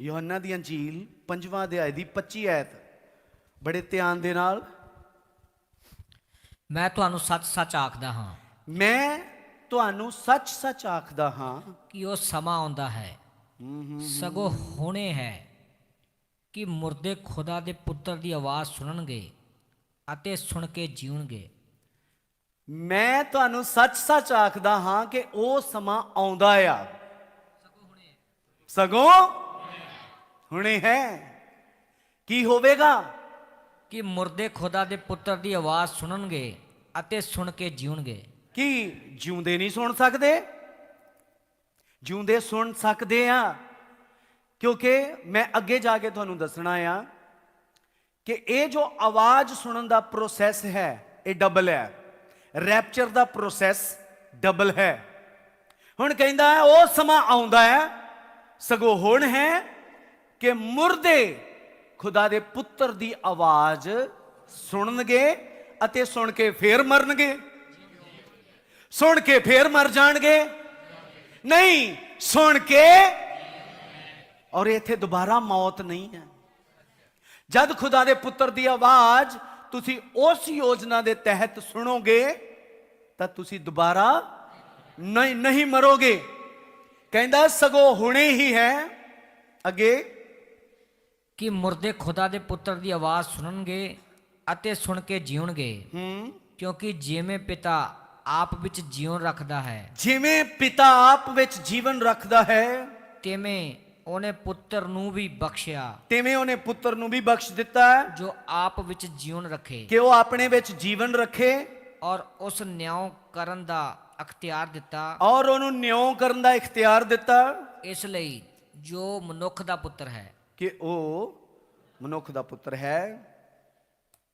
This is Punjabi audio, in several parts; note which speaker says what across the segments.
Speaker 1: ਯੋਹੰਨਾ ਦੀ ਅੰਜੀਲ ਪੰਜਵਾਂ ਅਧਿਆਇ ਦੀ 25 ਐਤ ਬੜੇ ਧਿਆਨ ਦੇ ਨਾਲ।
Speaker 2: ਮੈਂ ਤੁਹਾਨੂੰ ਸੱਚ-ਸੱਚ ਆਖਦਾ ਹਾਂ।
Speaker 1: ਮੈਂ ਤੁਹਾਨੂੰ ਸੱਚ-ਸੱਚ ਆਖਦਾ ਹਾਂ।
Speaker 2: ਕਿ ਉਹ ਸਮਾਂ ਆਉਂਦਾ ਹੈ। ਸਗੋਂ ਹੁਣੇ ਹੈ ਕਿ ਮੁਰਦੇ ਖੁਦਾ ਦੇ ਪੁੱਤਰ ਦੀ ਆਵਾਜ਼ ਸੁਣਨਗੇ ਅਤੇ ਸੁਣ ਕੇ ਜੀਉਣਗੇ।
Speaker 1: ਮੈਂ ਤੁਹਾਨੂੰ ਸੱਚ-ਸੱਚ ਆਖਦਾ ਹਾਂ ਕਿ ਉਹ ਸਮਾਂ ਆਉਂਦਾ ਆ। ਸਗੋਂ ਹੁਣੇ ਹੈ। ਕੀ ਹੋਵੇਗਾ?
Speaker 2: ਕਿ ਮੁਰਦੇ ਖੁਦਾ ਦੇ ਪੁੱਤਰ ਦੀ ਆਵਾਜ਼ ਸੁਣਨਗੇ ਅਤੇ ਸੁਣ ਕੇ ਜੀਉਣਗੇ।
Speaker 1: ਕੀ ਜਿਉਂਦੇ ਨਹੀਂ ਸੁਣ ਸਕਦੇ? ਜਿਉਂਦੇ ਸੁਣ ਸਕਦੇ ਆ। ਕਿਉਂਕਿ ਮੈਂ ਅੱਗੇ ਜਾ ਕੇ ਤੁਹਾਨੂੰ ਦੱਸਣਾ ਆ ਕਿ ਇਹ ਜੋ ਆਵਾਜ਼ ਸੁਣਨ ਦਾ ਪ੍ਰੋਸੈਸ ਹੈ ਇਹ ਡਬਲ ਹੈ। ਰੈਪਚਰ ਦਾ ਪ੍ਰੋਸੈਸ ਡਬਲ ਹੈ। ਹੁਣ ਕਹਿੰਦਾ ਹੈ ਉਹ ਸਮਾਂ ਆਉਂਦਾ ਹੈ ਸਗੋਂ ਹੁਣ ਹੈ ਕਿ ਮੁਰਦੇ ਖੁਦਾ ਦੇ ਪੁੱਤਰ ਦੀ ਆਵਾਜ਼ ਸੁਣਨਗੇ ਅਤੇ ਸੁਣ ਕੇ ਫੇਰ ਮਰਨਗੇ। ਸੁਣ ਕੇ ਫੇਰ ਮਰ ਜਾਣਗੇ। ਨਹੀਂ, ਸੁਣ ਕੇ ਔਰ ਇੱਥੇ ਦੁਬਾਰਾ ਮੌਤ ਨਹੀਂ ਹੈ। ਜਦ ਖੁਦਾ ਦੇ ਪੁੱਤਰ ਦੀ ਆਵਾਜ਼ ਤੁਸੀਂ ਉਸ ਯੋਜਨਾ ਦੇ ਤਹਿਤ ਸੁਣੋਗੇ, ਤਾਂ ਤੁਸੀਂ ਦੁਬਾਰਾ ਨਹੀਂ ਨਹੀਂ ਮਰੋਗੇ। ਕਹਿੰਦਾ ਸਗੋਂ ਹੁਣੇ ਹੀ ਹੈ, ਅੱਗੇ
Speaker 2: ਕਿ ਮੁਰਦੇ ਖੁਦਾ ਦੇ ਪੁੱਤਰ ਦੀ ਆਵਾਜ਼ ਸੁਣਨਗੇ ਅਤੇ ਸੁਣ ਕੇ ਜੀਉਣਗੇ।
Speaker 1: ਹੂੰ।
Speaker 2: ਕਿਉਂਕਿ ਜਿਵੇਂ ਪਿਤਾ ਆਪ ਵਿੱਚ ਜੀਵਨ ਰੱਖਦਾ ਹੈ
Speaker 1: ਜਿਵੇਂ ਪਿਤਾ ਆਪ ਵਿੱਚ ਜੀਵਨ ਰੱਖਦਾ ਹੈ
Speaker 2: ਤਿਵੇਂ ਉਹਨੇ ਪੁੱਤਰ ਨੂੰ ਵੀ ਬਖਸ਼ਿਆ।
Speaker 1: ਤਿਵੇਂ ਉਹਨੇ ਪੁੱਤਰ ਨੂੰ ਵੀ ਬਖਸ਼ ਦਿੱਤਾ।
Speaker 2: ਜੋ ਆਪ ਵਿੱਚ ਜੀਵਨ ਰੱਖੇ।
Speaker 1: ਕਿ ਉਹ ਆਪਣੇ ਵਿੱਚ ਜੀਵਨ ਰੱਖੇ।
Speaker 2: ਔਰ ਉਸ ਨਿਆਂ ਕਰਨ ਦਾ ਅਖਤਿਆਰ ਦਿੱਤਾ।
Speaker 1: ਔਰ ਉਹਨੂੰ ਨਿਉ ਕਰਨ ਦਾ ਇਖਤਿਆਰ ਦਿੱਤਾ।
Speaker 2: ਇਸ ਲਈ ਜੋ ਮਨੁੱਖ ਦਾ ਪੁੱਤਰ ਹੈ
Speaker 1: ਕਿ ਉਹ ਮਨੁੱਖ ਦਾ ਪੁੱਤਰ ਹੈ।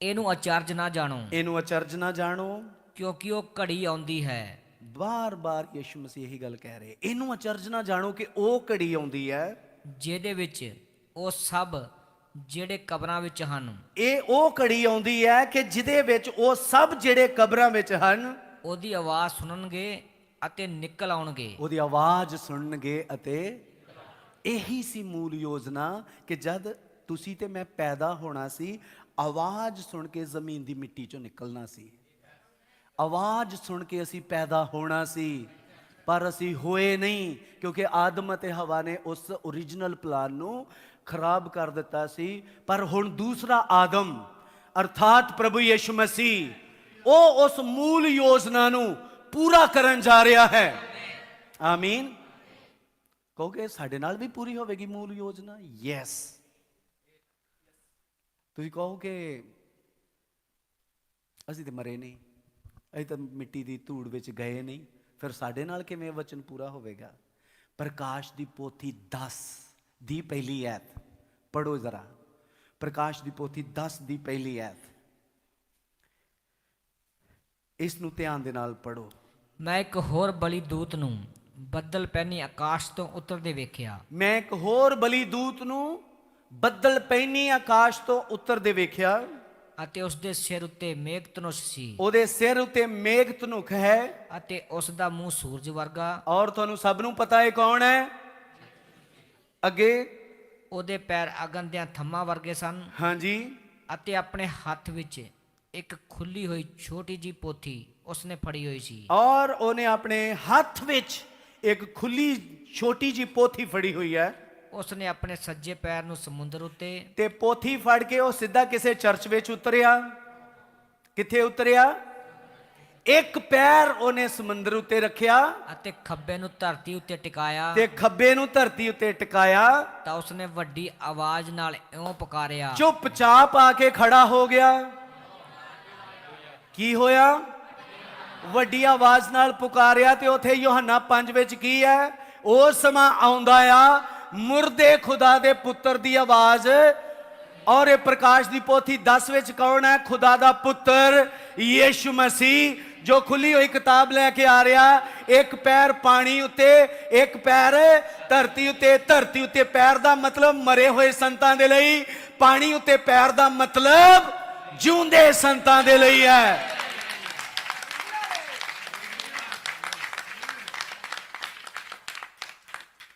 Speaker 2: ਇਹਨੂੰ ਅਚਰਜ ਨਾ ਜਾਣੋ।
Speaker 1: ਇਹਨੂੰ ਅਚਰਜ ਨਾ ਜਾਣੋ।
Speaker 2: ਕਿਉਂਕਿ ਉਹ ਘੜੀ ਆਉਂਦੀ ਹੈ।
Speaker 1: ਬਾਰ-ਬਾਰ ਯਿਸੂ ਮਸੀਹ ਇਹੀ ਗੱਲ ਕਹਿ ਰਹੇ। ਇਹਨੂੰ ਅਚਰਜ ਨਾ ਜਾਣੋ ਕਿ ਉਹ ਘੜੀ ਆਉਂਦੀ ਹੈ।
Speaker 2: ਜਿਹਦੇ ਵਿੱਚ ਉਹ ਸਭ ਜਿਹੜੇ ਕਬਰਾਂ ਵਿੱਚ ਹਨ।
Speaker 1: ਇਹ ਉਹ ਘੜੀ ਆਉਂਦੀ ਹੈ ਕਿ ਜਿਹਦੇ ਵਿੱਚ ਉਹ ਸਭ ਜਿਹੜੇ ਕਬਰਾਂ ਵਿੱਚ ਹਨ।
Speaker 2: ਉਹਦੀ ਆਵਾਜ਼ ਸੁਣਨਗੇ ਅਤੇ ਨਿਕਲ ਆਉਣਗੇ।
Speaker 1: ਉਹਦੀ ਆਵਾਜ਼ ਸੁਣਨਗੇ ਅਤੇ ਇਹੀ ਸੀ ਮੂਲ ਯੋਜਨਾ ਕਿ ਜਦ ਤੁਸੀਂ ਤੇ ਮੈਂ ਪੈਦਾ ਹੋਣਾ ਸੀ, ਆਵਾਜ਼ ਸੁਣ ਕੇ ਜ਼ਮੀਨ ਦੀ ਮਿੱਟੀ ਚੋਂ ਨਿਕਲਣਾ ਸੀ। ਆਵਾਜ਼ ਸੁਣ ਕੇ ਅਸੀਂ ਪੈਦਾ ਹੋਣਾ ਸੀ, ਪਰ ਅਸੀਂ ਹੋਏ ਨਹੀਂ, ਕਿਉਂਕਿ ਆਦਮ ਅਤੇ ਹਵਾ ਨੇ ਉਸ origignal ਪਲਾਨ ਨੂੰ ਖਰਾਬ ਕਰ ਦਿੱਤਾ ਸੀ। ਪਰ ਹੁਣ ਦੂਸਰਾ ਆਦਮ ਅਰਥਾਤ ਪ੍ਰਭੂ ਯਿਸੂ ਮਸੀਹ, ਉਹ ਉਸ ਮੂਲ ਯੋਜਨਾ ਨੂੰ ਪੂਰਾ ਕਰਨ ਜਾ ਰਿਹਾ ਹੈ। ਆਮੀਨ। ਕਹੋਗੇ, ਸਾਡੇ ਨਾਲ ਵੀ ਪੂਰੀ ਹੋਵੇਗੀ ਮੂਲ ਯੋਜਨਾ? ਯੈਸ ਤੁਸੀਂ ਕਹੋਗੇ, ਅਸੀਂ ਤੇ ਮਰੇ ਨਹੀਂ। ਅਸੀਂ ਤਾਂ ਮਿੱਟੀ ਦੀ ਧੂੜ ਵਿੱਚ ਗਏ ਨਹੀਂ। ਫਿਰ ਸਾਡੇ ਨਾਲ ਕਿਵੇਂ ਵਚਨ ਪੂਰਾ ਹੋਵੇਗਾ? ਪ੍ਰਕਾਸ਼ ਦੀ ਪੋਥੀ 10 ਦੀ ਪਹਿਲੀ ਐਤ। ਪੜੋ ਜ਼ਰਾ। ਪ੍ਰਕਾਸ਼ ਦੀ ਪੋਥੀ 10 ਦੀ ਪਹਿਲੀ ਐਤ। ਇਸ ਨੂੰ ਧਿਆਨ ਦੇ ਨਾਲ ਪੜੋ
Speaker 2: ਮੈਂ ਇੱਕ ਹੋਰ ਬਲੀ ਦੂਤ ਨੂੰ ਬੱਦਲ ਪਹਿਨੀ ਆਕਾਸ਼ ਤੋਂ ਉਤਰਦੇ ਵੇਖਿਆ।
Speaker 1: ਮੈਂ ਇੱਕ ਹੋਰ ਬਲੀ ਦੂਤ ਨੂੰ ਬੱਦਲ ਪੈਣੀ ਆਕਾਸ਼ ਤੋਂ ਉਤਰਦੇ ਵੇਖਿਆ।
Speaker 2: ਅਤੇ ਉਸ ਦੇ ਸਿਰ ਉੱਤੇ ਮੇਘ ਧਨੁਸ਼ ਸੀ।
Speaker 1: ਉਹਦੇ ਸਿਰ ਉੱਤੇ ਮੇਘ ਧਨੁਖ ਹੈ।
Speaker 2: ਅਤੇ ਉਸ ਦਾ ਮੂੰਹ ਸੂਰਜ ਵਰਗਾ।
Speaker 1: ਔਰ ਤੁਹਾਨੂੰ ਸਭ ਨੂੰ ਪਤਾ ਹੈ ਕੌਣ ਹੈ? ਅੱਗੇ।
Speaker 2: ਉਹਦੇ ਪੈਰ ਅਗਨ ਦੀਆਂ ਥੰਮਾਂ ਵਰਗੇ ਸਨ।
Speaker 1: ਹਾਂਜੀ।
Speaker 2: ਅਤੇ ਆਪਣੇ ਹੱਥ ਵਿੱਚ ਇੱਕ ਖੁੱਲੀ ਹੋਈ ਛੋਟੀ ਜੀ ਪੋਥੀ ਉਸਨੇ ਫੜੀ ਹੋਈ ਸੀ।
Speaker 1: ਔਰ ਉਹਨੇ ਆਪਣੇ ਹੱਥ ਵਿੱਚ ਇੱਕ ਖੁੱਲੀ ਛੋਟੀ ਜੀ ਪੋਥੀ ਫੜੀ ਹੋਈ ਹੈ।
Speaker 2: ਉਸਨੇ ਆਪਣੇ ਸੱਜੇ ਪੈਰ ਨੂੰ ਸਮੁੰਦਰ ਉੱਤੇ
Speaker 1: ਤੇ ਪੋਥੀ ਫੜ ਕੇ ਉਹ ਸਿੱਧਾ ਕਿਸੇ ਚਰਚ ਵਿੱਚ ਉਤਰਿਆ। ਕਿੱਥੇ ਉਤਰਿਆ? ਇੱਕ ਪੈਰ ਉਹਨੇ ਸਮੁੰਦਰ ਉੱਤੇ ਰੱਖਿਆ
Speaker 2: ਅਤੇ ਖੱਬੇ ਨੂੰ ਧਰਤੀ ਉੱਤੇ ਟਿਕਾਇਆ।
Speaker 1: ਤੇ ਖੱਬੇ ਨੂੰ ਧਰਤੀ ਉੱਤੇ ਟਿਕਾਇਆ।
Speaker 2: ਤਾਂ ਉਸਨੇ ਵੱਡੀ ਆਵਾਜ਼ ਨਾਲ ਇਉਂ ਪੁਕਾਰਿਆ।
Speaker 1: ਚੁੱਪਚਾਪ ਆ ਕੇ ਖੜਾ ਹੋ ਗਿਆ। ਕੀ ਹੋਇਆ? ਵੱਡੀ ਆਵਾਜ਼ ਨਾਲ ਪੁਕਾਰਿਆ ਤੇ ਉਥੇ ਯੋਹੰਨਾ 5 ਵਿੱਚ ਕੀ ਹੈ? ਉਹ ਸਮਾਂ ਆਉਂਦਾ ਆ, ਮੁਰਦੇ ਖੁਦਾ ਦੇ ਪੁੱਤਰ ਦੀ ਆਵਾਜ਼। ਔਰ ਇਹ ਪ੍ਰਕਾਸ਼ ਦੀ ਪੋਥੀ 10 ਵਿੱਚ ਕੌਣ ਹੈ? ਖੁਦਾ ਦਾ ਪੁੱਤਰ ਯੀਸ਼ੂ ਮਸੀਹ, ਜੋ ਖੁੱਲੀ ਹੋਈ ਕਿਤਾਬ ਲੈ ਕੇ ਆ ਰਿਹਾ, ਇੱਕ ਪੈਰ ਪਾਣੀ ਉੱਤੇ, ਇੱਕ ਪੈਰ ਧਰਤੀ ਉੱਤੇ। ਧਰਤੀ ਉੱਤੇ ਪੈਰ ਦਾ ਮਤਲਬ ਮਰੇ ਹੋਏ ਸੰਤਾਂ ਦੇ ਲਈ, ਪਾਣੀ ਉੱਤੇ ਪੈਰ ਦਾ ਮਤਲਬ ਜਿਉਂਦੇ ਸੰਤਾਂ ਦੇ ਲਈ ਹੈ।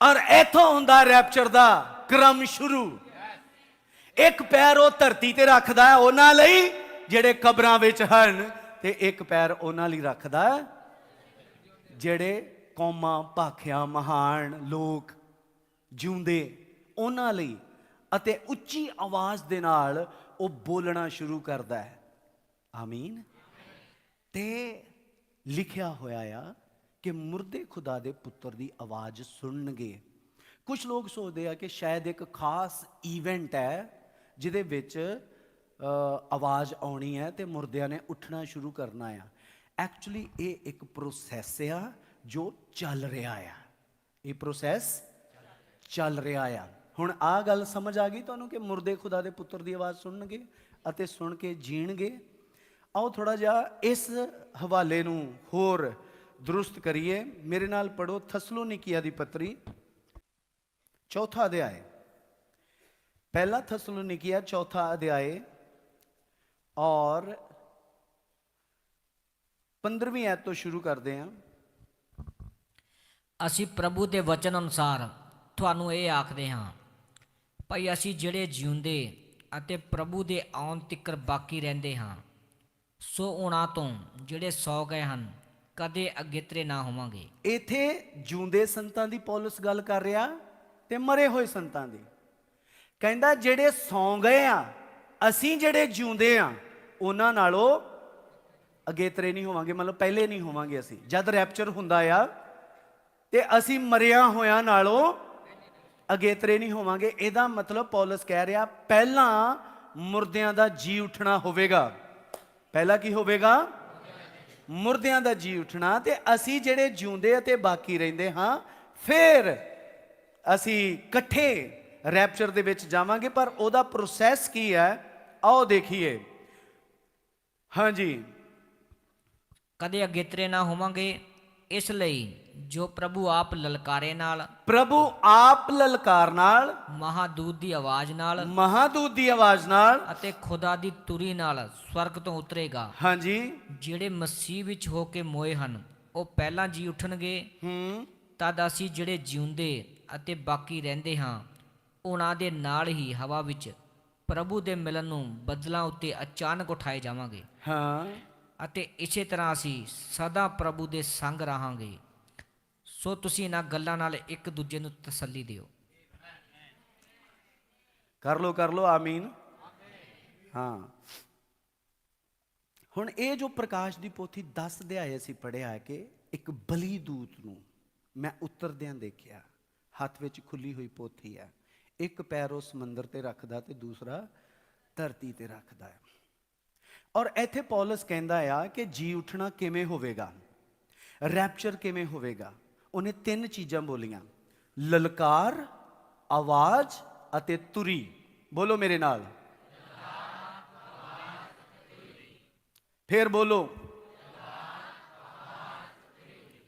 Speaker 1: ਔਰ ਇਥੋਂ ਹੁੰਦਾ ਰੈਪਚਰ ਦਾ ਕ੍ਰਮ ਸ਼ੁਰੂ। ਇੱਕ ਪੈਰ ਉਹ ਧਰਤੀ ਤੇ ਰੱਖਦਾ ਹੈ ਉਹਨਾਂ ਲਈ, ਜਿਹੜੇ ਕਬਰਾਂ ਵਿੱਚ ਹਨ, ਤੇ ਇੱਕ ਪੈਰ ਉਹਨਾਂ ਲਈ ਰੱਖਦਾ ਹੈ, ਜਿਹੜੇ ਕੌਮਾਂ ਭਾਖਿਆਂ ਮਹਾਨ ਲੋਕ ਜਿਉਂਦੇ ਉਹਨਾਂ ਲਈ ਅਤੇ ਉੱਚੀ ਆਵਾਜ਼ ਦੇ ਨਾਲ ਉਹ ਬੋਲਣਾ ਸ਼ੁਰੂ ਕਰਦਾ ਹੈ। ਆਮੀਨ। ਤੇ ਲਿਖਿਆ ਹੋਇਆ ਆ ਕਿ ਮੁਰਦੇ ਖੁਦਾ ਦੇ ਪੁੱਤਰ ਦੀ ਆਵਾਜ਼ ਸੁਣਨਗੇ। ਕੁਝ ਲੋਕ ਸੋਚਦੇ ਆ ਕਿ ਸ਼ਾਇਦ ਇੱਕ ਖਾਸ ਈਵੈਂਟ ਹੈ, ਜਿਹਦੇ ਵਿੱਚ ਆਵਾਜ਼ ਆਉਣੀ ਹੈ ਤੇ ਮੁਰਦਿਆਂ ਨੇ ਉੱਠਣਾ ਸ਼ੁਰੂ ਕਰਨਾ ਆ। ਐਕਚੁਅਲੀ ਇਹ ਇੱਕ ਪ੍ਰੋਸੈਸ ਆ ਜੋ ਚੱਲ ਰਿਹਾ ਆ। ਇਹ ਪ੍ਰੋਸੈਸ ਚੱਲ ਰਿਹਾ ਆ। ਹੁਣ ਆ ਗੱਲ ਸਮਝ ਆ ਗਈ ਤੁਹਾਨੂੰ ਕਿ ਮੁਰਦੇ ਖੁਦਾ ਦੇ ਪੁੱਤਰ ਦੀ ਆਵਾਜ਼ ਸੁਣਨਗੇ ਅਤੇ ਸੁਣ ਕੇ ਜੀਣਗੇ? ਆਓ ਥੋੜਾ ਜਿਹਾ ਇਸ ਹਵਾਲੇ ਨੂੰ ਹੋਰ ਦਰੁਸਤ ਕਰੀਏ, ਮੇਰੇ ਨਾਲ ਪੜੋ ਥਸਲੋਨਿਕੀਆ ਦੀ ਪੱਤਰੀ, ਚੌਥਾ ਅਧਿਆਇ ਪਹਿਲਾ ਥਸਲੋਨਿਕੀਆ, ਚੌਥਾ ਅਧਿਆਇ ਔਰ 15ਵੀਂ ਐਤ ਤੋਂ ਸ਼ੁਰੂ ਕਰਦੇ ਹਾਂ
Speaker 2: ਅਸੀਂ ਪ੍ਰਭੂ ਦੇ ਵਚਨ ਅਨੁਸਾਰ ਤੁਹਾਨੂੰ ਇਹ ਆਖਦੇ ਹਾਂ ਭਈ ਅਸੀਂ ਜਿਹੜੇ ਜਿਉਂਦੇ ਅਤੇ ਪ੍ਰਭੂ ਦੇ ਆਉਣ ਤੀਕਰ ਬਾਕੀ ਰਹਿੰਦੇ ਹਾਂ ਸੋ ਉਹਨਾਂ ਤੋਂ ਜਿਹੜੇ ਸੌ ਗਏ ਹਨ ਕਦੇ ਅਗੇਤਰੇ ਨਾ ਹੋਵਾਂਗੇ।
Speaker 1: ਇਥੇ ਜਿਉਂਦੇ ਸੰਤਾਂ ਦੀ ਪੌਲਸ ਗੱਲ ਕਰ ਰਿਹਾ ਤੇ ਮਰੇ ਹੋਏ ਸੰਤਾਂ ਦੀ। ਕਹਿੰਦਾ, ਜਿਹੜੇ ਸੌਂ ਗਏ ਆ, ਅਸੀਂ ਜਿਹੜੇ ਜਿਉਂਦੇ ਆ, ਉਹਨਾਂ ਨਾਲੋਂ ਅਗੇਤਰੇ ਨਹੀਂ ਹੋਵਾਂਗੇ, ਮਤਲਬ ਪਹਿਲੇ ਨਹੀਂ ਹੋਵਾਂਗੇ ਅਸੀਂ। ਜਦ ਰੈਪਚਰ ਹੁੰਦਾ ਆ ਤੇ ਅਸੀਂ ਮਰਿਆ ਹੋਇਆਂ ਨਾਲੋਂ ਅਗੇਤਰੇ ਨਹੀਂ ਹੋਵਾਂਗੇ, ਇਹਦਾ ਮਤਲਬ ਪੌਲਸ ਕਹਿ ਰਿਹਾ, ਪਹਿਲਾਂ ਮੁਰਦਿਆਂ ਦਾ ਜੀ ਉੱਠਣਾ ਹੋਵੇਗਾ। ਪਹਿਲਾਂ ਕੀ ਹੋਵੇਗਾ? ਮੁਰਦਿਆਂ ਦਾ ਜੀ ਉੱਠਣਾ ਤੇ ਅਸੀਂ ਜਿਹੜੇ ਜਿਉਂਦੇ ਅਤੇ ਬਾਕੀ ਰਹਿੰਦੇ ਹਾਂ, ਫਿਰ ਅਸੀਂ ਇਕੱਠੇ ਰੈਪਚਰ ਦੇ ਵਿੱਚ ਜਾਵਾਂਗੇ, ਪਰ ਉਹਦਾ ਪ੍ਰੋਸੈਸ ਕੀ ਹੈ? ਆਓ ਦੇਖੀਏ। ਹਾਂਜੀ।
Speaker 2: ਕਦੇ ਅਗੇਤਰੇ ਨਾ ਹੋਵਾਂਗੇ, ਇਸ ਲਈ ਜੋ ਪ੍ਰਭੂ ਆਪ ਲਲਕਾਰੇ ਨਾਲ
Speaker 1: ਪ੍ਰਭੂ ਆਪ ਲਲਕਾਰ ਨਾਲ
Speaker 2: ਮਹਾਦੂਤ ਦੀ ਆਵਾਜ਼ ਨਾਲ
Speaker 1: ਮਹਾਦੂਤ ਦੀ ਆਵਾਜ਼ ਨਾਲ
Speaker 2: ਅਤੇ ਖੁਦਾ ਦੀ ਤੁਰੀ ਨਾਲ ਸਵਰਗ ਤੋਂ ਉਤਰੇਗਾ।
Speaker 1: ਹਾਂਜੀ।
Speaker 2: ਜਿਹੜੇ ਮਸੀਹ ਵਿੱਚ ਹੋ ਕੇ ਮੋਏ ਹਨ ਉਹ ਪਹਿਲਾਂ ਜੀ ਉੱਠਣਗੇ।
Speaker 1: ਹੂੰ।
Speaker 2: ਤਦ ਅਸੀਂ ਜਿਹੜੇ ਜਿਉਂਦੇ ਅਤੇ ਬਾਕੀ ਰਹਿੰਦੇ ਹਾਂ ਉਹਨਾਂ ਦੇ ਨਾਲ ਹੀ ਹਵਾ ਵਿੱਚ ਪ੍ਰਭੂ ਦੇ ਮਿਲਨ ਨੂੰ ਬਦਲਾਂ ਉੱਤੇ ਅਚਾਨਕ ਉਠਾਏ ਜਾਵਾਂਗੇ।
Speaker 1: ਹਾਂ।
Speaker 2: ਅਤੇ ਇਸੇ ਤਰ੍ਹਾਂ ਅਸੀਂ ਸਦਾ ਪ੍ਰਭੂ ਦੇ ਸੰਗ ਰਹਾਂਗੇ। ਸੋ ਤੁਸੀਂ ਇਹਨਾਂ ਗੱਲਾਂ ਨਾਲ ਇੱਕ ਦੂਜੇ ਨੂੰ ਤਸੱਲੀ ਦਿਓ।
Speaker 1: ਕਰ ਲੋ ਕਰ ਲੋ ਆਮੀਨ। ਹਾਂ। ਹੁਣ ਇਹ ਜੋ ਪ੍ਰਕਾਸ਼ ਦੀ ਪੋਥੀ 10 ਅਧਿਆਏ ਅਸੀਂ ਪੜਿਆ ਹੈ ਕਿ ਇੱਕ ਬਲੀ ਦੂਤ ਨੂੰ ਮੈਂ ਉਤਰਦਿਆਂ ਦੇਖਿਆ, ਹੱਥ ਵਿੱਚ ਖੁੱਲੀ ਹੋਈ ਪੋਥੀ ਹੈ। ਇੱਕ ਪੈਰ ਉਹ ਸਮੁੰਦਰ ਤੇ ਰੱਖਦਾ ਤੇ ਦੂਸਰਾ ਧਰਤੀ ਤੇ ਰੱਖਦਾ ਹੈ। ਔਰ ਇੱਥੇ ਪੌਲਸ ਕਹਿੰਦਾ ਆ ਕਿ ਜੀ ਉੱਠਣਾ ਕਿਵੇਂ ਹੋਵੇਗਾ? ਰੈਪਚਰ ਕਿਵੇਂ ਹੋਵੇਗਾ? ਉਹਨੇ ਤਿੰਨ ਚੀਜ਼ਾਂ ਬੋਲੀਆਂ। ਲਲਕਾਰ, ਆਵਾਜ਼ ਅਤੇ ਤੁਰੀ। ਬੋਲੋ ਮੇਰੇ ਨਾਲ। ਫੇਰ ਬੋਲੋ।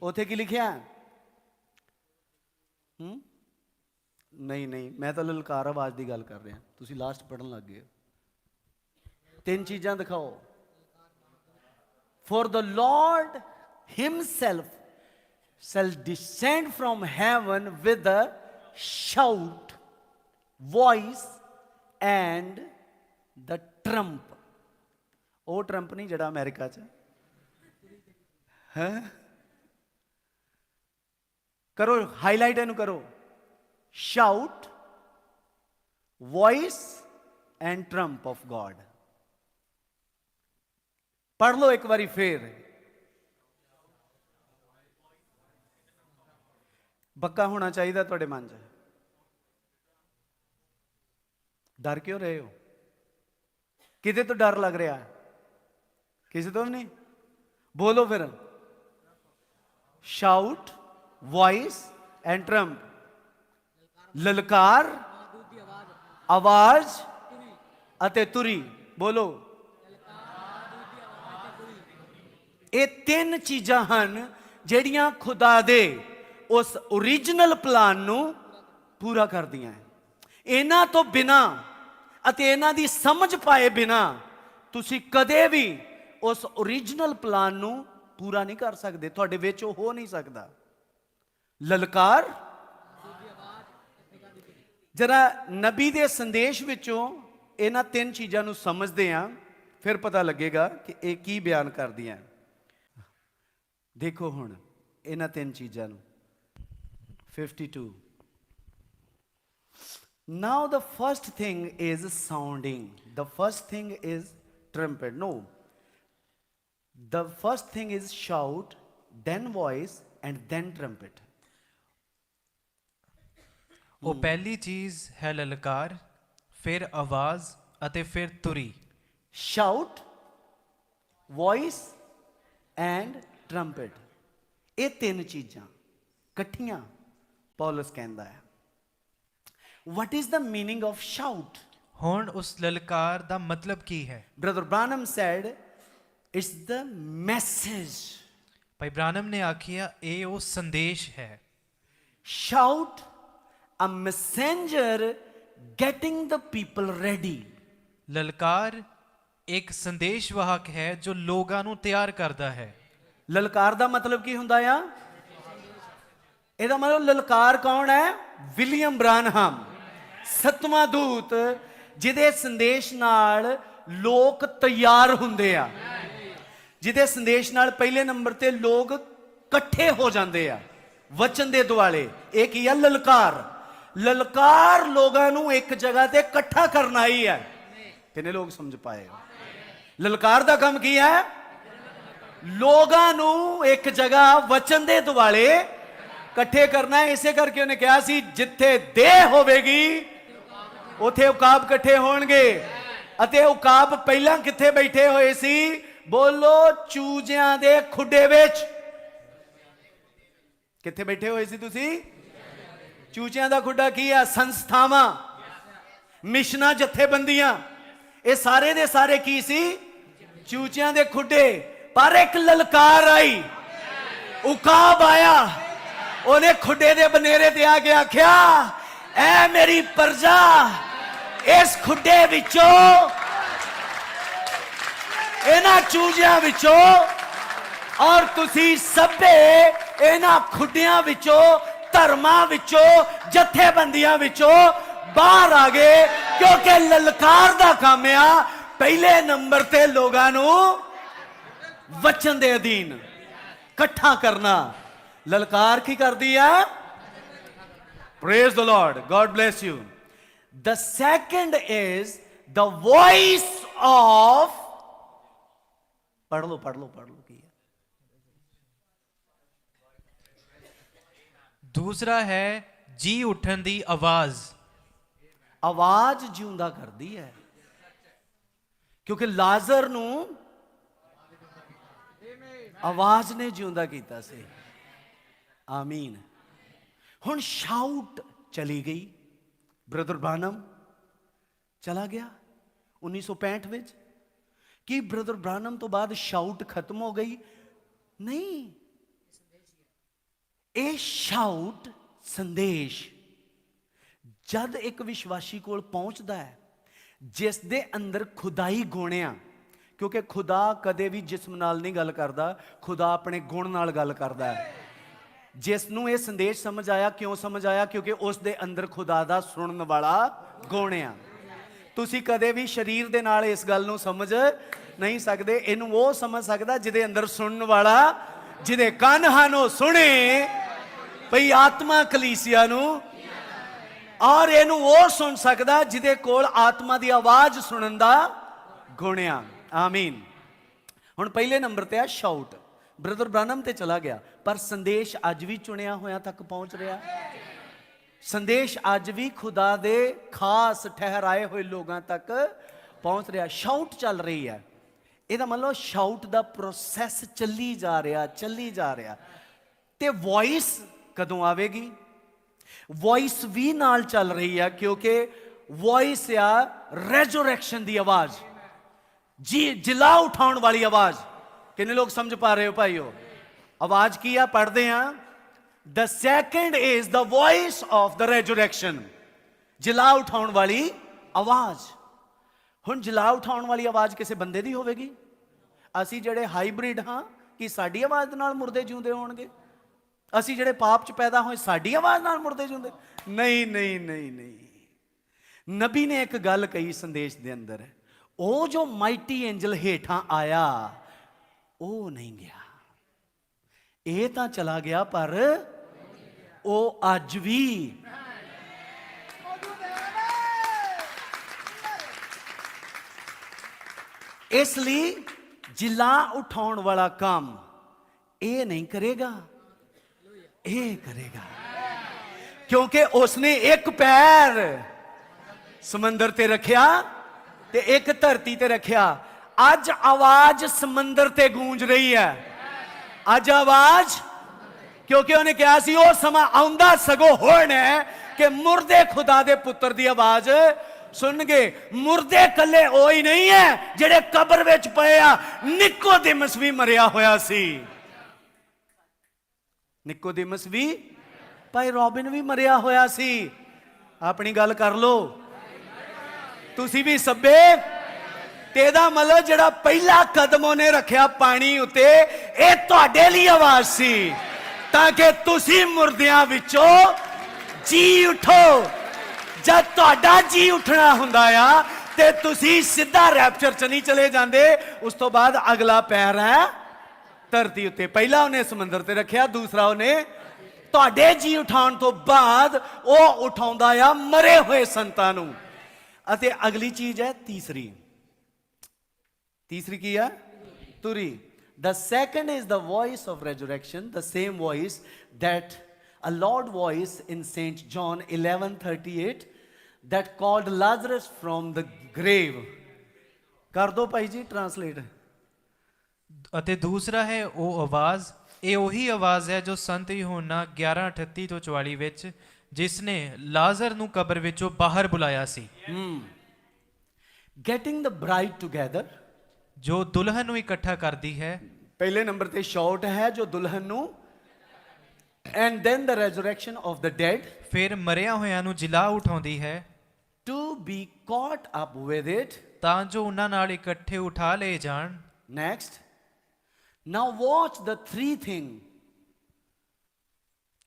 Speaker 1: ਉਥੇ ਕੀ ਲਿਖਿਆ? ਹੂੰ? ਨਹੀਂ ਨਹੀਂ, ਮੈਂ ਤਾਂ ਲਲਕਾਰ, ਆਵਾਜ਼ ਦੀ ਗੱਲ ਕਰ ਰਿਹਾ। ਤੁਸੀਂ ਲਾਸਟ ਪੜਨ ਲੱਗ ਗਏ। ਤਿੰਨ ਚੀਜ਼ਾਂ ਦਿਖਾਓ। For the Lord Himself shall descend from heaven with a shout, voice, and the trump. ਉਹ ਟਰੰਪ ਨਹੀਂ ਜਿਹੜਾ ਅਮਰੀਕਾ 'ਚ ਹੈ ਕਰੋ ਹਾਈਲਾਈਟ ਇਹਨੂੰ ਕਰੋ shout voice and trump of God ਪੜ੍ਹ ਲਓ ਇੱਕ ਵਾਰੀ ਫੇਰ ਬੱਕਾ ਹੋਣਾ ਚਾਹੀਦਾ ਤੁਹਾਡੇ ਮਨ 'ਚ? ਡਰ ਕਿਉਂ ਰਹੇ ਹੋ? ਕਿਤੇ ਤੋਂ ਡਰ ਲੱਗ ਰਿਹਾ ਕਿਸੇ ਤੋਂ ਵੀ ਨਹੀਂ? ਬੋਲੋ ਫਿਰ। ਸ਼ਾਊਟ ਵੌਇਸ ਐਂਡ ਟਰੰਪ ਲਲਕਾਰ, ਆਵਾਜ਼ ਅਤੇ ਤੁਰੀ। ਬੋਲੋ। ਇਹ ਤਿੰਨ ਚੀਜ਼ਾਂ ਹਨ ਜਿਹੜੀਆਂ ਖੁਦਾ ਦੇ ਉਸ origignal ਪਲਾਨ ਨੂੰ ਪੂਰਾ ਕਰਦੀਆਂ ਹੈ। ਇਹਨਾਂ ਤੋਂ ਬਿਨਾ ਅਤੇ ਇਹਨਾਂ ਦੀ ਸਮਝ ਪਾਏ ਬਿਨਾ ਤੁਸੀਂ ਕਦੇ ਵੀ ਉਸ origignal ਪਲਾਨ ਨੂੰ ਪੂਰਾ ਨਹੀਂ ਕਰ ਸਕਦੇ। ਤੁਹਾਡੇ ਵਿੱਚ ਉਹ ਹੋ ਨਹੀਂ ਸਕਦਾ। ਲਲਕਾਰ, ਜਰਾ ਨਬੀ ਦੇ ਸੰਦੇਸ਼ ਵਿੱਚੋਂ ਇਹਨਾਂ ਤਿੰਨ ਚੀਜ਼ਾਂ ਨੂੰ ਸਮਝਦੇ ਹਾਂ, ਫਿਰ ਪਤਾ ਲੱਗੇਗਾ ਕਿ ਇਹ ਕੀ ਬਿਆਨ ਕਰਦੀਆਂ। ਦੇਖੋ ਹੁਣ ਇਹਨਾਂ ਤਿੰਨ ਚੀਜ਼ਾਂ ਨੂੰ। 52 Now the first thing is sounding. The first thing is trumpet. No. The first thing is shout, then voice, and then trumpet.
Speaker 3: ਉਹ ਪਹਿਲੀ ਚੀਜ਼ ਹੈ ਲਲਕਾਰ ਫਿਰ ਆਵਾਜ਼ ਅਤੇ ਫਿਰ ਤੁਰੀ
Speaker 1: Shout, voice, and trumpet. ਇਹ ਤਿੰਨ ਚੀਜ਼ਾਂ ਇਕੱਠੀਆਂ ਪੌਲਸ ਕਹਿੰਦਾ ਹੈ What is the meaning of shout?
Speaker 3: ਹੁਣ ਉਸ ਲਲਕਾਰ ਦਾ ਮਤਲਬ ਕੀ ਹੈ
Speaker 1: Brother Branham said, it's the message.
Speaker 3: Bhai Branham ਨੇ ਆਖਿਆ ਇਹ ਉਹ ਸੰਦੇਸ਼ ਹੈ
Speaker 1: Shout, a messenger getting the people ready.
Speaker 3: ਲਲਕਾਰ ਇੱਕ ਸੰਦੇਸ਼ ਵਾਹਕ ਹੈ ਜੋ ਲੋਕਾਂ ਨੂੰ ਤਿਆਰ ਕਰਦਾ ਹੈ
Speaker 1: ਲਲਕਾਰ ਦਾ ਮਤਲਬ ਕੀ ਹੁੰਦਾ ਆ ਇਹਦਾ ਮਤਲਬ ਲਲਕਾਰ ਕੌਣ ਹੈ? ਵਿਲੀਅਮ ਬ੍ਰਾਨਹਮ। ਸਤਵਾਂ ਦੂਤ, ਜਿਹਦੇ ਸੰਦੇਸ਼ ਨਾਲ ਲੋਕ ਤਿਆਰ ਹੁੰਦੇ ਆ। ਜਿਹਦੇ ਸੰਦੇਸ਼ ਨਾਲ ਪਹਿਲੇ ਨੰਬਰ ਤੇ ਲੋਕ ਇਕੱਠੇ ਹੋ ਜਾਂਦੇ ਆ, ਵਚਨ ਦੇ ਦੁਆਲੇ। ਇਹ ਕੀ ਆ? ਲਲਕਾਰ। ਲਲਕਾਰ ਲੋਕਾਂ ਨੂੰ ਇੱਕ ਜਗ੍ਹਾ ਤੇ ਇਕੱਠਾ ਕਰਨਾ ਹੀ ਹੈ। ਕਿੰਨੇ ਲੋਕ ਸਮਝ ਪਾਏ ਲਲਕਾਰ ਦਾ ਕੰਮ ਕੀ ਹੈ? ਲੋਕਾਂ ਨੂੰ ਇੱਕ ਜਗ੍ਹਾ ਵਚਨ ਦੇ ਦੁਆਲੇ ਇਕੱਠੇ ਕਰਨਾ ਹੈ, ਇਸੇ ਕਰਕੇ ਉਹਨੇ ਕਿਹਾ ਸੀ, ਜਿੱਥੇ ਦੇਹ ਹੋਵੇਗੀ, ਉਥੇ ਉਕਾਬ ਇਕੱਠੇ ਹੋਣਗੇ। ਅਤੇ ਉਕਾਬ ਪਹਿਲਾਂ ਕਿੱਥੇ ਬੈਠੇ ਹੋਏ ਸੀ? ਬੋਲੋ, ਚੂਜਿਆਂ ਦੇ ਖੁੱਡੇ ਵਿੱਚ। ਕਿੱਥੇ ਬੈਠੇ ਹੋਏ ਸੀ ਤੁਸੀਂ? ਚੂਚਿਆਂ ਦਾ ਖੁੱਡਾ ਕੀ ਆ? ਸੰਸਥਾਵਾਂ। ਮਿਸ਼ਨਾਂ ਜਥੇਬੰਦੀਆਂ। ਇਹ ਸਾਰੇ ਦੇ ਸਾਰੇ ਕੀ ਸੀ? ਚੂਚਿਆਂ ਦੇ ਖੁੱਡੇ। ਪਰ ਇੱਕ ਲਲਕਾਰ ਆਈ। ਉਕਾਬ ਆਇਆ। ਉਹਨੇ ਖੁੱਡੇ ਦੇ ਬਨੇਰੇ ਤੇ ਆ ਕੇ ਆਖਿਆ, ਐ ਮੇਰੀ ਪਰਜਾ, ਇਸ ਖੁੱਡੇ ਵਿੱਚੋਂ, ਇਹਨਾਂ ਚੂਜਿਆਂ ਵਿੱਚੋਂ ਔਰ ਤੁਸੀਂ ਸਭੇ ਇਹਨਾਂ ਖੁੱਡਿਆਂ ਵਿੱਚੋਂ, ਧਰਮਾਂ ਵਿੱਚੋਂ, ਜਥੇਬੰਦੀਆਂ ਵਿੱਚੋਂ ਬਾਹਰ ਆ ਗਏ, ਕਿਉਂਕਿ ਲਲਕਾਰ ਦਾ ਕੰਮ ਆ ਪਹਿਲੇ ਨੰਬਰ ਤੇ ਲੋਕਾਂ ਨੂੰ ਵਚਨ ਦੇ ਅਧੀਨ ਇਕੱਠਾ ਕਰਨਾ। ਲਲਕਾਰ ਕੀ ਕਰਦੀ ਆ? Praise the Lord God bless you the second is the voice of ਪੜ੍ਹ ਲਓ ਪੜ੍ਹ ਲਓ ਪੜ੍ਹ ਲਓ ਕੀ ਹੈ।
Speaker 3: ਦੂਸਰਾ ਹੈ ਜੀ ਉੱਠਣ ਦੀ ਆਵਾਜ਼।
Speaker 1: ਆਵਾਜ਼ ਜਿਉਂਦਾ ਕਰਦੀ ਹੈ। ਕਿਉਂਕਿ ਲਾਜ਼ਰ ਨੂੰ ਆਵਾਜ਼ ਨੇ ਜਿਉਂਦਾ ਕੀਤਾ ਸੀ। ਆਮੀਨ। ਹੁਣ ਸ਼ਾਊਟ ਚਲੀ ਗਈ ਬ੍ਰਦਰ ਬਾਨਮ ਚਲਾ ਗਿਆ 1965 ਵਿੱਚ। ਕੀ ਬ੍ਰਦਰ ਬ੍ਰਾਨਮ ਤੋਂ ਬਾਅਦ ਸ਼ਾਊਟ ਖਤਮ ਹੋ ਗਈ? ਨਹੀਂ। ਇਹ ਸ਼ਾਊਟ ਸੰਦੇਸ਼ ਜਦ ਇੱਕ ਵਿਸ਼ਵਾਸੀ ਕੋਲ ਪਹੁੰਚਦਾ ਹੈ, ਜਿਸ ਦੇ ਅੰਦਰ ਖੁਦਾਈ ਗੁਣਿਆ ਕਿਉਂਕਿ ਖੁਦਾ ਕਦੇ ਵੀ ਜਿਸਮ ਨਾਲ ਨਹੀਂ ਗੱਲ ਕਰਦਾ, ਖੁਦਾ ਆਪਣੇ ਗੁਣ ਨਾਲ ਗੱਲ ਕਰਦਾ ਹੈ। ਜਿਸ ਨੂੰ ਇਹ ਸੰਦੇਸ਼ ਸਮਝ ਆਇਆ, ਕਿਉਂ ਸਮਝ ਆਇਆ? ਕਿਉਂਕਿ ਉਸ ਦੇ ਅੰਦਰ ਖੁਦਾ ਦਾ ਸੁਣਨ ਵਾਲਾ ਗੁਣ ਆ। ਤੁਸੀਂ ਕਦੇ ਵੀ ਸਰੀਰ ਦੇ ਨਾਲ ਇਸ ਗੱਲ ਨੂੰ ਸਮਝ ਨਹੀਂ ਸਕਦੇ। ਇਹਨੂੰ ਉਹ ਸਮਝ ਸਕਦਾ ਜਿਹਦੇ ਅੰਦਰ ਸੁਣਨ ਵਾਲਾ, ਜਿਹਦੇ ਕੰਨ ਹਨ, ਉਹ ਸੁਣੇ। ਭਈ ਆਤਮਾ ਕਲੀਸਿਆ ਨੂੰ ਔਰ ਇਹਨੂੰ ਉਹ ਸੁਣ ਸਕਦਾ ਜਿਹਦੇ ਕੋਲ ਆਤਮਾ ਦੀ ਆਵਾਜ਼ ਸੁਣਨ ਦਾ ਗੁਣਿਆ ਆ। ਆਮੀਨ। ਹੁਣ ਪਹਿਲੇ ਨੰਬਰ ਤੇ ਆ ਸ਼ਾਊਟ ਬ੍ਰਦਰ ਬ੍ਰਾਨਮ ਤੇ ਚਲਾ ਗਿਆ, ਪਰ ਸੰਦੇਸ਼ ਅੱਜ ਵੀ ਚੁਣਿਆ ਹੋਇਆ ਤੱਕ ਪਹੁੰਚ ਰਿਹਾ। ਸੰਦੇਸ਼ ਅੱਜ ਵੀ ਖੁਦਾ ਦੇ ਖਾਸ ਠਹਿਰਾਏ ਹੋਏ ਲੋਕਾਂ ਤੱਕ ਪਹੁੰਚ ਰਿਹਾ ਸ਼ਾਊਟ ਚੱਲ ਰਹੀ ਹੈ। ਇਹਦਾ ਮਤਲਬ ਸ਼ਾਊਟ ਦਾ ਪ੍ਰੋਸੈਸ ਚੱਲੀ ਜਾ ਰਿਹਾ, ਚੱਲੀ ਜਾ ਰਿਹਾ। ਤੇ ਵੌਇਸ ਕਦੋਂ ਆਵੇਗੀ? ਵੌਇਸ ਵੀ ਨਾਲ ਚੱਲ ਰਹੀ ਆ, ਕਿਉਂਕਿ ਵੌਇਸ ਆ ਰੈਜ਼ੋਰੈਕਸ਼ਨ ਦੀ ਆਵਾਜ਼। ਜੀ, ਜਿਲਾ ਉਠਾਉਣ ਵਾਲੀ ਆਵਾਜ਼। ਕਿੰਨੇ ਲੋਕ ਸਮਝ ਪਾ ਰਹੇ ਹੋ ਭਾਈਓ? ਆਵਾਜ਼ ਕੀ ਆ? ਪੜ੍ਹਦੇ ਆ the second is the voice of the resurrection. ਜਿਲਾ ਉਠਾਉਣ ਵਾਲੀ ਆਵਾਜ਼। ਹੁਣ ਜਿਲਾ ਉਠਾਉਣ ਵਾਲੀ ਆਵਾਜ਼ ਕਿਸੇ ਬੰਦੇ ਦੀ ਹੋਵੇਗੀ? ਅਸੀਂ ਜਿਹੜੇ ਹਾਈਬ੍ਰਿਡ ਹਾਂ, ਕਿ ਸਾਡੀ ਆਵਾਜ਼ ਨਾਲ ਮੁਰਦੇ ਜਿਉਂਦੇ ਹੋਣਗੇ? ਅਸੀਂ ਜਿਹੜੇ ਪਾਪ ਚ ਪੈਦਾ ਹੋਏ, ਸਾਡੀ ਆਵਾਜ਼ ਨਾਲ ਮੁਰਦੇ ਜਿਉਂਦੇ? ਨਹੀਂ ਨਹੀਂ ਨਹੀਂ ਨਹੀਂ। ਨਬੀ ਨੇ ਇੱਕ ਗੱਲ ਕਹੀ ਸੰਦੇਸ਼ ਦੇ ਅੰਦਰ। ਉਹ ਜੋ ਮਾਈਟੀ ਐਂਜਲ ਹੇਠਾਂ ਆਇਆ ਉਹ ਨਹੀਂ ਗਿਆ ਇਹ ਤਾਂ ਚਲਾ ਗਿਆ ਪਰ ਉਹ ਅੱਜ ਵੀ ਇਸ ਲਈ ਜਿਲਾ ਉਠਾਉਣ ਵਾਲਾ ਕੰਮ ਇਹ ਨਹੀਂ ਕਰੇਗਾ। ਇਹ ਕਰੇਗਾ। ਕਿਉਂਕਿ ਉਸਨੇ ਇੱਕ ਪੈਰ ਸਮੁੰਦਰ ਤੇ ਰੱਖਿਆ ਤੇ ਇੱਕ ਧਰਤੀ ਤੇ ਰੱਖਿਆ। ਅੱਜ ਆਵਾਜ਼ ਸਮੁੰਦਰ ਤੇ ਗੂੰਜ ਰਹੀ ਹੈ। ਅੱਜ ਆਵਾਜ਼, ਕਿਉਂਕਿ ਉਹਨੇ ਕਿਹਾ ਸੀ, ਉਹ ਸਮਾਂ ਆਉਂਦਾ ਸਗੋ ਹੋਣ ਹੈ ਕਿ ਮੁਰਦੇ ਖੁਦਾ ਦੇ ਪੁੱਤਰ ਦੀ ਆਵਾਜ਼ ਸੁਣਨਗੇ। ਮੁਰਦੇ ਕੱਲੇ ਉਹ ਹੀ ਨਹੀਂ ਹੈ ਜਿਹੜੇ ਕਬਰ ਵਿੱਚ ਪਏ ਆ। ਨਿਕੋਦਿਮਸ ਵੀ ਮਰਿਆ ਹੋਇਆ ਸੀ। ਨਿਕੋਦਿਮਸ ਵੀ, ਭਾਈ ਰੋਬਿਨ ਵੀ ਮਰਿਆ ਹੋਇਆ ਸੀ। ਆਪਣੀ ਗੱਲ ਕਰ ਲੋ ਤੁਸੀਂ ਵੀ ਸੱਬੇ ਤੇ ਇਹਦਾ ਮਤਲਬ ਜਿਹੜਾ ਪਹਿਲਾ ਕਦਮ ਉਹਨੇ ਰੱਖਿਆ ਪਾਣੀ ਉੱਤੇ, ਇਹ ਤੁਹਾਡੇ ਲਈ ਆਵਾਜ਼ ਸੀ। ਤਾਂ ਕਿ ਤੁਸੀਂ ਮੁਰਦਿਆਂ ਵਿੱਚੋਂ ਜੀ ਉਠੋ। ਜਦ ਤੁਹਾਡਾ ਜੀ ਉੱਠਣਾ ਹੁੰਦਾ ਆ, ਤੇ ਤੁਸੀਂ ਸਿੱਧਾ ਰੈਪਚਰ ਚ ਨਹੀਂ ਚਲੇ ਜਾਂਦੇ, ਉਸ ਤੋਂ ਬਾਅਦ ਅਗਲਾ ਪੈਰ ਹੈ ਧਰਤੀ ਉੱਤੇ। ਪਹਿਲਾ ਉਹਨੇ ਸਮੁੰਦਰ ਤੇ ਰੱਖਿਆ, ਦੂਸਰਾ ਉਹਨੇ ਤੁਹਾਡੇ ਜੀ ਉਠਾਉਣ ਤੋਂ ਬਾਅਦ ਉਹ ਉਠਾਉਂਦਾ ਆ ਮਰੇ ਹੋਏ ਸੰਤਾਂ ਨੂੰ। ਅਤੇ ਅਗਲੀ ਚੀਜ਼ ਹੈ ਤੀਸਰੀ। ਤੀਸਰੀ ਕੀ ਆ ਤੁਰੀ the second is the voice of resurrection the same voice that a loud voice in saint john 11:38 that called lazarus from the grave ਕਰ ਦੋ ਭਾਈ ਜੀ ਟਰਾਂਸਲੇਟ
Speaker 3: ਅਤੇ ਦੂਸਰਾ ਹੈ ਉਹ ਆਵਾਜ਼ ਇਹ ਉਹੀ ਆਵਾਜ਼ ਹੈ ਜੋ ਸੰਤ ਯਹੋਨਾ 11:38 ਤੋਂ 44 ਵਿੱਚ ਜਿਸ ਨੇ ਲਾਜ਼ਰ ਨੂੰ ਕਬਰ ਵਿੱਚੋਂ ਬਾਹਰ ਬੁਲਾਇਆ ਸੀ
Speaker 1: getting the bride together
Speaker 3: ਜੋ ਦੁਲਹਨ ਨੂੰ ਇਕੱਠਾ ਕਰਦੀ ਹੈ
Speaker 1: ਪਹਿਲੇ ਨੰਬਰ ਤੇ ਸ਼ਾਰਟ ਹੈ ਜੋ ਦੁਲਹਨ ਨੂੰ and then the resurrection of the dead
Speaker 3: ਫਿਰ ਮਰਿਆ ਹੋਇਆਂ ਨੂੰ ਜਿਲਾ ਉਠਾਉਂਦੀ ਹੈ
Speaker 1: to be caught up with it
Speaker 3: ਤਾਂ ਜੋ ਉਹਨਾਂ ਨਾਲ ਇਕੱਠੇ ਉਠਾ ਲਏ ਜਾਣ
Speaker 1: Next. Now watch the three thing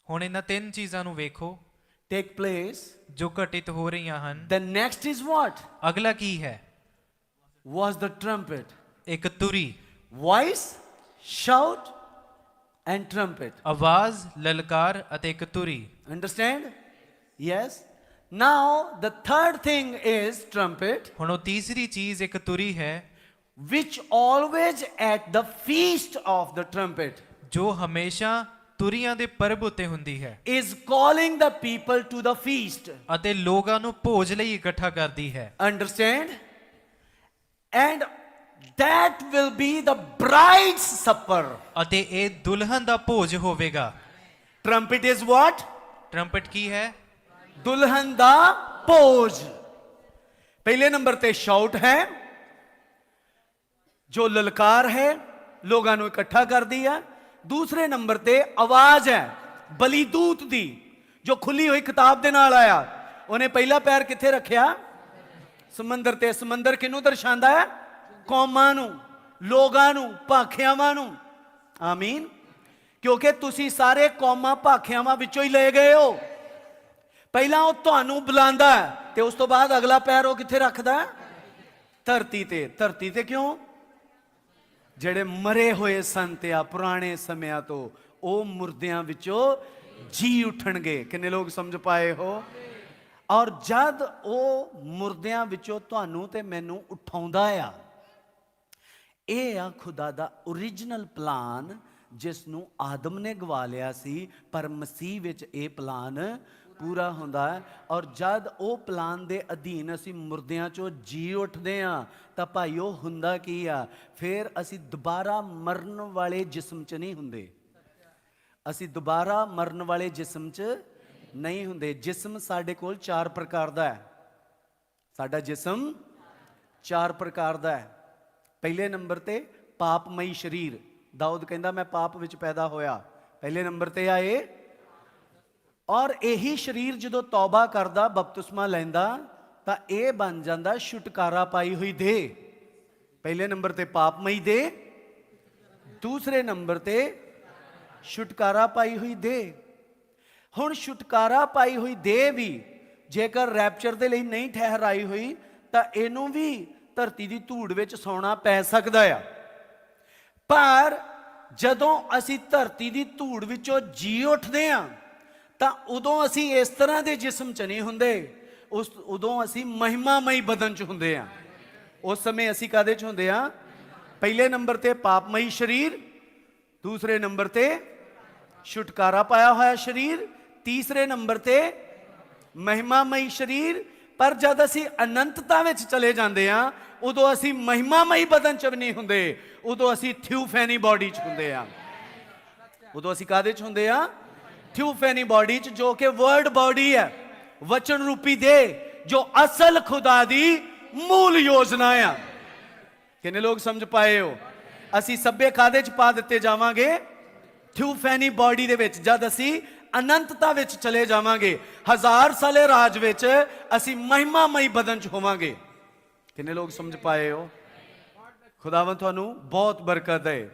Speaker 3: ਹੁਣ ਇਹਨਾਂ ਤਿੰਨ ਚੀਜ਼ਾਂ ਨੂੰ ਵੇਖੋ
Speaker 1: take place.
Speaker 3: ਜੋ ਘਟਿਤ ਹੋ ਰਹੀਆਂ ਹਨ
Speaker 1: The next is what?
Speaker 3: ਅਗਲਾ ਕੀ ਹੈ
Speaker 1: Was the trumpet.
Speaker 3: ਇੱਕ ਤੁਰੀ
Speaker 1: Voice, shout, and trumpet.
Speaker 3: ਆਵਾਜ਼ ਲਲਕਾਰ ਅਤੇ ਇੱਕ ਤੁਰੀ
Speaker 1: Understand? Yes. Now the third thing is trumpet,
Speaker 3: ਹੁਣ ਉਹ ਤੀਸਰੀ ਚੀਜ਼ ਇੱਕ ਤੁਰੀ ਹੈ
Speaker 1: which always at the feast of the trumpet
Speaker 3: ਜੋ ਹਮੇਸ਼ਾ ਤੁਰੀਆਂ ਦੇ ਪਰਬ ਉੱਤੇ ਹੁੰਦੀ ਹੈ
Speaker 1: is calling the people to the feast.
Speaker 3: ਅਤੇ ਲੋਕਾਂ ਨੂੰ ਭੋਜ ਲਈ ਇਕੱਠਾ ਕਰਦੀ ਹੈ
Speaker 1: Understand? And that will be the bride's supper.
Speaker 3: ਅਤੇ ਇਹ ਦੁਲਹਨ ਦਾ ਭੋਜ ਹੋਵੇਗਾ।
Speaker 1: Trumpet is what?
Speaker 3: ਟਰੰਪਟ ਕੀ ਹੈ?
Speaker 1: ਦੁਲਹਨ ਦਾ ਸ਼ਾਊਟ ਹੈ। ਜੋ ਲਲਕਾਰ ਹੈ ਲੋਕਾਂ ਨੂੰ ਇਕੱਠਾ ਕਰਦੀ ਹੈ। ਦੂਸਰੇ ਨੰਬਰ ਤੇ ਆਵਾਜ਼ ਹੈ ਬਲੀ ਦੂਤ ਦੀ ਜੋ ਖੁੱਲੀ ਹੋਈ ਕਿਤਾਬ ਦੇ ਨਾਲ ਆਇਆ। ਉਹਨੇ ਪਹਿਲਾ ਪੈਰ ਕਿੱਥੇ ਰੱਖਿਆ? ਸਮੁੰਦਰ ਤੇ। ਸਮੁੰਦਰ ਕਿਹਨੂੰ ਦਰਸਾਉਂਦਾ ਹੈ? ਕੌਮਾਂ ਨੂੰ, ਲੋਕਾਂ ਨੂੰ, ਭਾਖਿਆਵਾਂ ਨੂੰ। ਆਮੀਨ। ਕਿਉਂਕਿ ਤੁਸੀਂ ਸਾਰੇ ਕੌਮਾਂ ਭਾਖਿਆਵਾਂ ਵਿੱਚੋਂ ਹੀ ਲਏ ਗਏ ਹੋ। ਪਹਿਲਾਂ ਉਹ ਤੁਹਾਨੂੰ ਬੁਲਾਉਂਦਾ ਤੇ ਉਸ ਤੋਂ ਬਾਅਦ ਅਗਲਾ ਪੈਰ ਉਹ ਕਿੱਥੇ ਰੱਖਦਾ ਧਰਤੀ ਤੇ। ਧਰਤੀ ਤੇ ਕਿਉਂ? ਜਿਹੜੇ ਮਰੇ ਹੋਏ ਸੰਤ ਆ ਪੁਰਾਣੇ ਸਮਿਆਂ ਤੋਂ, ਉਹ ਮੁਰਦਿਆਂ ਵਿੱਚੋਂ ਜੀ ਉਠਣਗੇ। ਕਿੰਨੇ ਲੋਕ ਸਮਝ ਪਾਏ ਹੋ? ਔਰ ਜਦ ਉਹ ਮੁਰਦਿਆਂ ਵਿੱਚੋਂ ਤੁਹਾਨੂੰ ਤੇ ਮੈਨੂੰ ਉਠਾਉਂਦਾ ਆ ਇਹ ਆ ਖੁਦਾ ਦਾ origignal ਪਲਾਨ ਜਿਸ ਨੂੰ ਆਦਮ ਨੇ ਗਵਾ ਲਿਆ ਸੀ, ਪਰ ਮਸੀਹ ਵਿੱਚ ਇਹ ਪਲਾਨ ਪੂਰਾ ਹੁੰਦਾ ਹੈ। ਔਰ ਜਦ ਉਹ ਪਲਾਨ ਦੇ ਅਧੀਨ ਅਸੀਂ ਮੁਰਦਿਆਂ ਚੋਂ ਜੀ ਉੱਠਦੇ ਆ ਤਾਂ ਭਾਈ ਉਹ ਹੁੰਦਾ ਕੀ ਆ? ਫਿਰ ਅਸੀਂ ਦੁਬਾਰਾ ਮਰਨ ਵਾਲੇ ਜਿਸਮ 'ਚ ਨਹੀਂ ਹੁੰਦੇ। ਅਸੀਂ ਦੁਬਾਰਾ ਮਰਨ ਵਾਲੇ ਜਿਸਮ 'ਚ ਨਹੀਂ ਹੁੰਦੇ। ਜਿਸਮ ਸਾਡੇ ਕੋਲ ਚਾਰ ਪ੍ਰਕਾਰ ਦਾ ਹੈ। ਸਾਡਾ ਜਿਸਮ ਚਾਰ ਪ੍ਰਕਾਰ ਦਾ ਹੈ। ਪਹਿਲੇ ਨੰਬਰ ਤੇ ਪਾਪਮਈ ਸਰੀਰ। ਦਾਊਦ ਕਹਿੰਦਾ, ਮੈਂ ਪਾਪ ਵਿੱਚ ਪੈਦਾ ਹੋਇਆ। ਪਹਿਲੇ ਨੰਬਰ ਤੇ ਆਏ। ਔਰ ਇਹੀ ਸਰੀਰ ਜਦੋਂ ਤੌਬਾ ਕਰਦਾ, ਬਪਤਿਸਮਾ ਲੈਂਦਾ, ਤਾਂ ਇਹ ਬਣ ਜਾਂਦਾ ਛੁਟਕਾਰਾ ਪਾਈ ਹੋਈ ਦੇ ਪਹਿਲੇ ਨੰਬਰ ਤੇ ਪਾਪਮਈ ਦੇ ਦੂਸਰੇ ਨੰਬਰ ਤੇ ਛੁਟਕਾਰਾ ਪਾਈ ਹੋਈ ਦੇ ਹੁਣ ਛੁਟਕਾਰਾ ਪਾਈ ਹੋਈ ਦੇ ਵੀ ਜੇਕਰ ਰੈਪਚਰ ਦੇ ਲਈ ਨਹੀਂ ਠਹਿਰਾਈ ਹੋਈ, ਤਾਂ ਇਹਨੂੰ ਵੀ ਧਰਤੀ ਦੀ ਧੂੜ ਵਿੱਚ ਸੌਣਾ ਪੈ ਸਕਦਾ ਆ। ਪਰ ਜਦੋਂ ਅਸੀਂ ਧਰਤੀ ਦੀ ਧੂੜ ਵਿੱਚੋਂ ਜੀ ਉੱਠਦੇ ਹਾਂ ਤਾਂ ਉਦੋਂ ਅਸੀਂ ਇਸ ਤਰ੍ਹਾਂ ਦੇ ਜਿਸਮ ਚ ਨਹੀਂ ਹੁੰਦੇ। ਉਸ, ਉਦੋਂ ਅਸੀਂ ਮਹਿਮਾਮਈ ਬਦਨ ਚ ਹੁੰਦੇ ਹਾਂ ਉਸ ਸਮੇਂ ਅਸੀਂ ਕਾਦੇ ਚ ਹੁੰਦੇ ਹਾਂ ਪਹਿਲੇ ਨੰਬਰ ਤੇ ਪਾਪਮਈ ਸਰੀਰ, ਦੂਸਰੇ ਨੰਬਰ ਤੇ ਛੁਟਕਾਰਾ ਪਾਇਆ ਹੋਇਆ ਸਰੀਰ, ਤੀਸਰੇ ਨੰਬਰ ਤੇ ਮਹਿਮਾਮਈ ਸਰੀਰ ਪਰ ਜਦ ਅਸੀਂ ਅਨੰਤਤਾ ਵਿੱਚ ਚਲੇ ਜਾਂਦੇ ਹਾਂ, ਉਦੋਂ ਅਸੀਂ ਮਹਿਮਾਮਈ ਬਦਨ ਚ ਵੀ ਨਹੀਂ ਹੁੰਦੇ, ਉਦੋਂ ਅਸੀਂ ਥਿਊਫੈਨੀ ਬਾਡੀ ਚ ਹੁੰਦੇ ਹਾਂ। ਉਦੋਂ ਅਸੀਂ ਕਾਦੇ ਚ ਹੁੰਦੇ ਆ ਥਿਊਫੈਨੀ ਬਾਡੀ ਚ, ਜੋ ਕਿ ਵਰਡ ਬਾਡੀ ਹੈ, ਵਚਨ ਰੂਪੀ ਦੇ, ਜੋ ਅਸਲ ਖੁਦਾ ਦੀ ਮੂਲ ਯੋਜਨਾ ਆ। ਕਿੰਨੇ ਲੋਕ ਸਮਝ ਪਾਏ ਹੋ? ਅਸੀਂ ਸੱਭੇ ਕਾਦੇ ਚ ਪਾ ਦਿੱਤੇ ਜਾਵਾਂਗੇ? ਥਿਊਫੈਨੀ ਬਾਡੀ ਦੇ ਵਿੱਚ, ਜਦ ਅਸੀਂ ਅਨੰਤਤਾ ਵਿੱਚ ਚਲੇ ਜਾਵਾਂਗੇ। ਹਜ਼ਾਰ ਸਾਲੇ ਰਾਜ ਵਿੱਚ ਅਸੀਂ ਮਹਿਮਾਮਈ ਬਦਨ ਚ ਹੋਵਾਂਗੇ। ਕਿੰਨੇ ਲੋਕ ਸਮਝ ਪਾਏ ਹੋ? ਖੁਦਾਵੰ ਤੁਹਾਨੂੰ ਬਹੁਤ ਬਰਕਤ ਦੇ।